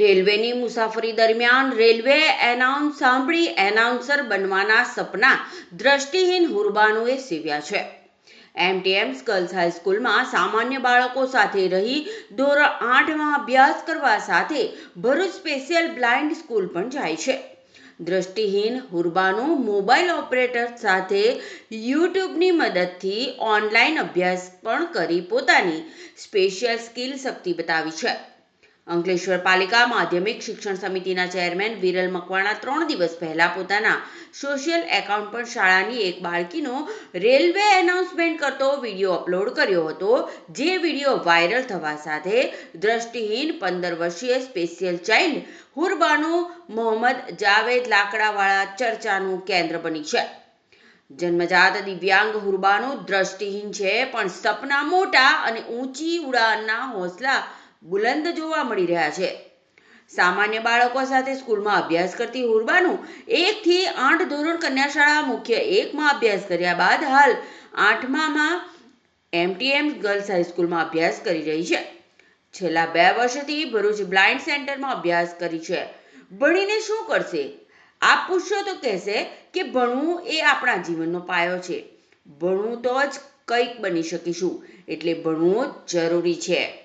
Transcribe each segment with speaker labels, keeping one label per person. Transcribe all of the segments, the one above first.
Speaker 1: રેલવેની મુસાફરી દરમિયાન રેલવે એનાઉન્સ સાંભળી એનાઉન્સર બનવાના સપના દ્રષ્ટિહીન હુરબાનુએ સેવ્યા છે. એમટીએમ્સ ગર્લ્સ હાઈસ્કૂલમાં સામાન્ય બાળકો સાથે રહી ધોરણ આઠમાં અભ્યાસ કરવા સાથે ભરૂચ સ્પેશિયલ બ્લાઇન્ડ સ્કૂલ પણ જાય છે. દ્રષ્ટિહીન હુરબાનું મોબાઈલ ઓપરેટર સાથે યુટ્યુબની મદદથી ઓનલાઈન અભ્યાસ પણ કરી પોતાની સ્પેશિયલ સ્કિલ શક્તિ બતાવી છે. અંકલેશ્વર પાલિકા માધ્યમિક શિક્ષણ સમિતિના ચેરમેન વિરલ મકવાણા ત્રણ દિવસ પહેલા પોતાના સોશિયલ એકાઉન્ટ પર શાળાની એક બાળકીનો રેલવે એનાઉન્સમેન્ટ કરતો વીડિયો અપલોડ કર્યો હતો. જે વીડિયો વાયરલ થવા સાથે દ્રષ્ટિહીન પંદર વર્ષીય સ્પેશિયલ ચાઇલ્ડ હુરબાનુ મોહમ્મદ જાવેદ લાકડાવાળા ચર્ચાનું કેન્દ્ર બની છે. જન્મજાત દિવ્યાંગ હુરબાનું દ્રષ્ટિહીન છે, પણ સપના મોટા અને ઊંચી ઉડાનના હોંસલા બુલંદ જોવા મળી રહ્યા છે. સામાન્ય બાળકો સાથે સ્કૂલમાં અભ્યાસ કરતી હુરબાનું એકથી આઠ ધોરણ કન્યા શાળા મુખ્ય એકમાં અભ્યાસ કર્યા બાદ હાલ આઠમામાં એમટીએમ ગર્લ્સ હાઈસ્કૂલમાં અભ્યાસ કરી રહી છે. છેલ્લા બે વર્ષથી ભરૂચ બ્લાઇન્ડ સેન્ટરમાં અભ્યાસ કરી છે. ભણીને શું કરશે? આપ પૂછશો તો કહેશે કે ભણવું એ આપણા જીવનનો પાયો છે. ભણવું તો જ કંઈક બની શકીશું. એટલે ભણવું જરૂરી છે.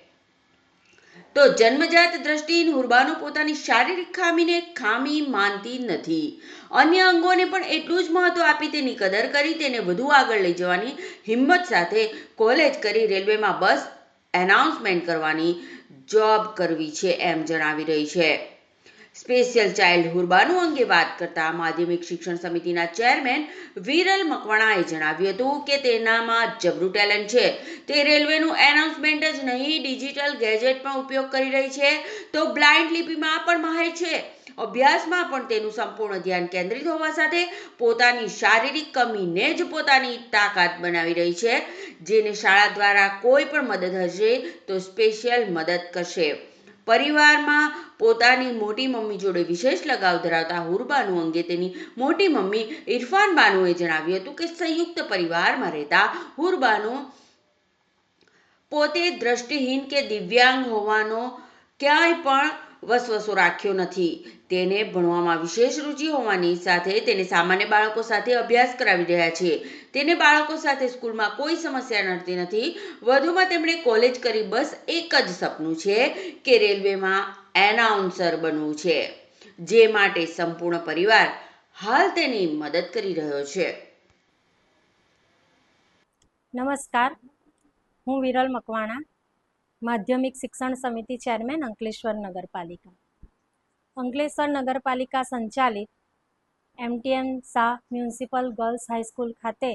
Speaker 1: તો જન્મજાત દ્રષ્ટિહીન હુરબાનો પોતાની શારીરિક ખામીને ખામી માનતી નથી. અન્ય અંગોને પણ એટલું જ મહત્વ આપી તેની કદર કરી તેને વધુ આગળ લઈ જવાની હિંમત સાથે કોલેજ કરી રેલવેમાં બસ એનાઉન્સમેન્ટ કરવાની જોબ કરવી છે એમ જણાવી રહી છે. સ્પેશિયલ ચાઇલ્ડ હુરબાનું અંગે વાત કરતા માધ્યમિક શિક્ષણ સમિતિના ચેરમેન વિરલ મકવાણાએ જણાવ્યું હતું કે તેનામાં જબરું ટેલેન્ટ છે. તે રેલવેનું એનાઉન્સમેન્ટ જ નહીં, ડિજિટલ ગેજેટ પણ ઉપયોગ કરી રહી છે. તો બ્લાઇન્ડ લિપિમાં પણ માહેર છે. અભ્યાસમાં પણ તેનું સંપૂર્ણ ધ્યાન કેન્દ્રિત હોવા સાથે પોતાની શારીરિક કમીને જ પોતાની તાકાત બનાવી રહી છે. જેને શાળા દ્વારા કોઈ પણ મદદ હશે તો સ્પેશિયલ મદદ કરશે. પરિવારમાં પોતાની મોટી મમ્મી જોડે વિશેષ લગાવ ધરાવતા હુરબાનુ અંગે તેની મોટી મમ્મી ઇરફાન બાનુએ જણાવ્યું હતું કે સંયુક્ત પરિવારમાં રહેતા હુરબાનુ પોતે દ્રષ્ટિહીન કે દિવ્યાંગ હોવાનો ક્યાંય પણ વસવસો રાખ્યો નથી. તેને ભણવામાં વિશેષ રુચિ હોવાની સાથે તેને સામાન્ય બાળકો સાથે અભ્યાસ કરાવી રહ્યા છે. તેને બાળકો સાથે સ્કૂલમાં કોઈ સમસ્યા નડતી નથી. વધુમાં તેમણે કોલેજ કરી બસ એક જ સપનું છે કે રેલવેમાં એનાઉન્સર બનવું છે, જે માટે સંપૂર્ણ પરિવાર હાલ તેની મદદ કરી રહ્યો છે.
Speaker 2: નમસ્કાર. હું વિરલ મકવાણા માધ્યમિક શિક્ષણ સમિતિ ચેરમેન અંકલેશ્વર નગરપાલિકા. અંકલેશ્વર નગરપાલિકા સંચાલિત MTM Shah municipal girls high school ખાતે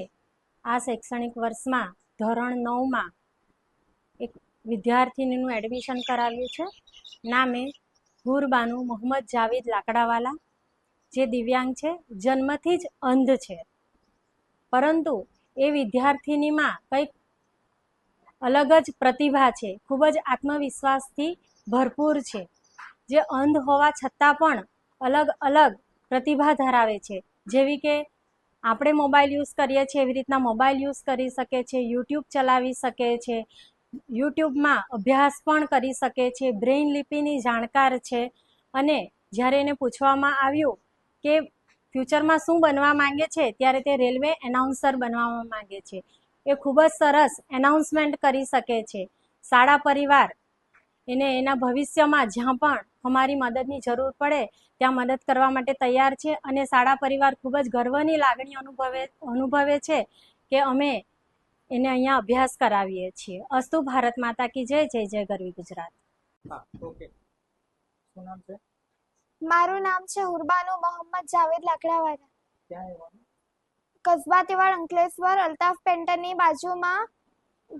Speaker 2: આ શૈક્ષણિક વર્ષમાં ધોરણ નવમાં એક વિદ્યાર્થીનીનું એડમિશન કરાવ્યું છે. નામે હુરબાનુ મોહમ્મદ જાવેદ લાકડાવાલા, જે દિવ્યાંગ છે, જન્મથી જ અંધ છે. પરંતુ એ વિદ્યાર્થીનીમાં કંઈક અલગ જ પ્રતિભા છે, ખૂબ જ આત્મવિશ્વાસથી ભરપૂર છે. જે અંધ હોવા છતાં પણ અલગ અલગ પ્રતિભા ધરાવે છે. જેવી કે આપણે મોબાઈલ યુઝ કરીએ છીએ, એવી રીતના મોબાઈલ યુઝ કરી શકે છે, યુટ્યુબ ચલાવી શકે છે, યુટ્યુબમાં અભ્યાસ પણ કરી શકે છે, બ્રેઇન લિપિની જાણકાર છે. અને જ્યારે એને પૂછવામાં આવ્યું કે ફ્યુચરમાં શું બનવા માંગે છે, ત્યારે તે રેલવે એનાઉન્સર બનવા માંગે છે. એ ખૂબ જ સરસ એનાઉન્સમેન્ટ કરી શકે છે. શાળા પરિવાર એને એના ભવિષ્યમાં જ્યાં પણ અમારી મદદની જરૂર પડે ત્યાં મદદ કરવા માટે તૈયાર છે અને શાળા પરિવાર ખૂબ જ ગર્વની લાગણી અનુભવે અનુભવે છે કે અમે એને અહીંયા અભ્યાસ કરાવીએ છીએ. અસ્તુ ભારત માતા કી જય જય જય ગરવી ગુજરાત.
Speaker 3: હા ઓકે શું નામ છે?
Speaker 4: મારું નામ છે હુરબાનુ મોહમ્મદ જાવેદ લાકડાવાલા.
Speaker 3: ક્યાં
Speaker 4: કસ્બા તેવાડ અંકલેશ્વર, અલ્તાફ પેન્ટરની બાજુમાં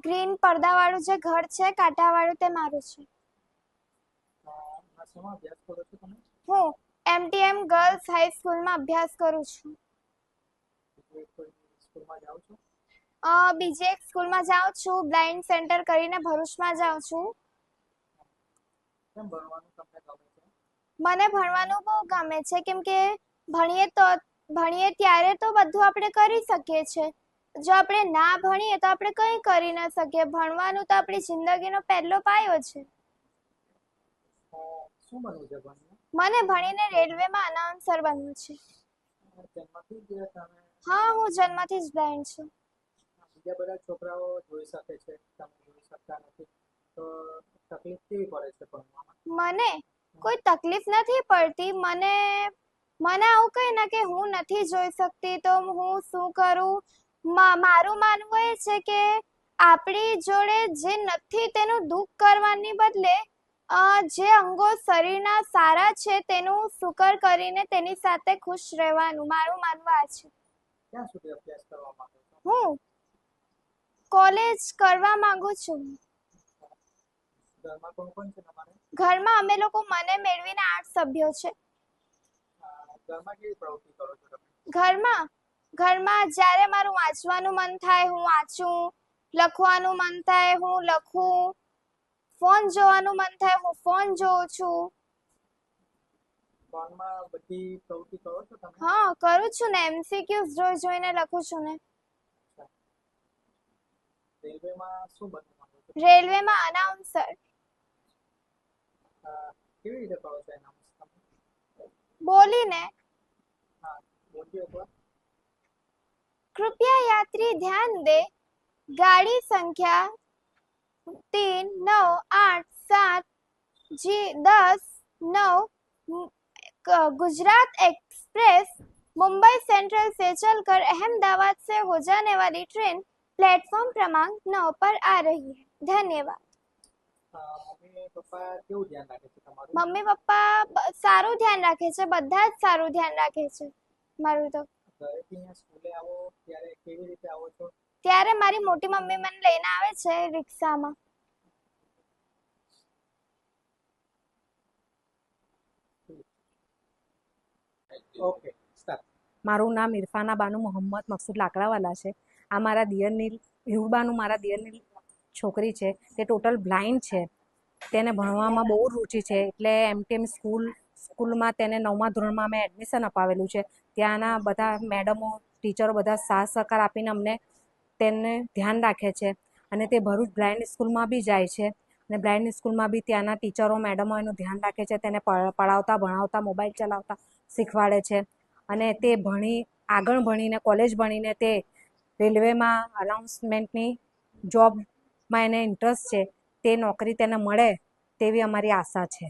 Speaker 4: ગ્રીન પડદાવાળું જે ઘર છે કાંટાવાળું તે મારું છે. હું એમટીએમ ગર્લ્સ હાઈસ્કૂલમાં અભ્યાસ કરું છું.
Speaker 3: બીજું એક સ્કૂલમાં
Speaker 4: સ્કૂલમાં જાઉં છું, બ્લાઇન્ડ સેન્ટર કરીને ભરૂચમાં જાઉં છે. મને ભણવાનું બહુ ગમે છે, કેમ કે ભણીએ તો ભણીએ ત્યારે તો બધું આપણે કરી શકીએ છીએ જો આપણે ના ભણીએ તો આપણે કંઈ કરી ન શકીએ. ભણવાનું તો આપણી જિંદગીનો પહેલો પાયો છે. મને ભણીને રેલવેમાં અનાઉન્સર બનવું છે. હા હું જન્મથી જ બ્લાઇન્ડ છું.
Speaker 3: બીજા બધા છોકરાઓ જોઈ શકે છે. તમે જોઈ શકતા નથી. તો તકલીફ કેવી પડે છે ભણવામાં?
Speaker 4: મને કોઈ તકલીફ નથી પડતી. મને મને આવું કહે ના કે હું નથી જોઈ શકતી તો હું શું કરું? મારું માનવું એ છે કે આપણી જોડે જે નથી તેનું દુઃખ કરવાની બદલે જે અંગો શરીરના સારા છે તેનું સુકર કરીને તેની સાથે ખુશ રહેવાનું. મારું માનવું આ છે. હું કોલેજ કરવા માંગુ છું.
Speaker 3: ઘરમાં
Speaker 4: અમે લોકો મને મેળવીને આઠ સભ્યો છે.
Speaker 3: ઘરમાં
Speaker 4: ઘરમાં ઘરમાં જ્યારે મારું વાંચવાનું મન થાય હું વાંચું લખવાનું મન થાય હું લખું ફોન જોવાનું મન થાય હું ફોન જોઉં છું.
Speaker 3: ફોનમાં બધી પ્રવૃત્તિ કરો છો તમે?
Speaker 4: હા કરું છું ને એમસીક્યુઝ જોઈ જોઈને લખું છું ને.
Speaker 3: રેલવેમાં શું બનવું માંગો છો?
Speaker 4: રેલવેમાં અનાઉન્સર.
Speaker 3: કેવી રીતે કરો છો એના बोली ने।
Speaker 4: कृपया यात्री ध्यान दे। गाड़ी संख्या तीन नौ आठ सात जी दस नौ गुजरात एक्सप्रेस मुंबई सेंट्रल से चलकर अहमदाबाद से हो जाने वाली ट्रेन प्लेटफॉर्म क्रमांक नौ पर आ रही है। धन्यवाद।
Speaker 3: મમ્મી પપ્પા કેવું ધ્યાન રાખે છે તમારું?
Speaker 4: મમ્મી પપ્પા સારું ધ્યાન રાખે છે બધા જ સારું ધ્યાન રાખે છે મારું તો.
Speaker 3: સ્કૂલે આવો ત્યારે કેવી રીતે આવો છો?
Speaker 4: ત્યારે મારી મોટી મમ્મી મને લઈને આવે છે રિક્ષામાં.
Speaker 3: ઓકે
Speaker 5: મારું નામ ઇરફાના બાનુ મોહમ્મદ મકસૂદ લાકડાવાલા છે. આ મારા દિયરની હિરુબાનું મારા દિયરની છોકરી છે. તે ટોટલ બ્લાઇન્ડ છે. તેને ભણવામાં બહુ રુચિ છે. એટલે એમ ટેમ સ્કૂલ સ્કૂલમાં તેને નવમા ધોરણમાં અમે એડમિશન અપાવેલું છે. ત્યાંના બધા મેડમો ટીચરો બધા સાથ સહકાર આપીને અમને તેને ધ્યાન રાખે છે. અને તે ભરૂચ બ્લાઇન્ડ સ્કૂલમાં બી જાય છે. અને બ્લાઇન્ડ સ્કૂલમાં બી ત્યાંના ટીચરો મેડમો એનું ધ્યાન રાખે છે. તેને પડાવતા, ભણાવતા મોબાઈલ ચલાવતા શીખવાડે છે. અને તે ભણી, આગળ ભણીને કોલેજ ભણીને તે રેલવેમાં અનાઉન્સમેન્ટની જોબમાં એને ઇન્ટરેસ્ટ છે. તે નોકરી તેને મળે તેવી અમારી આશા છે.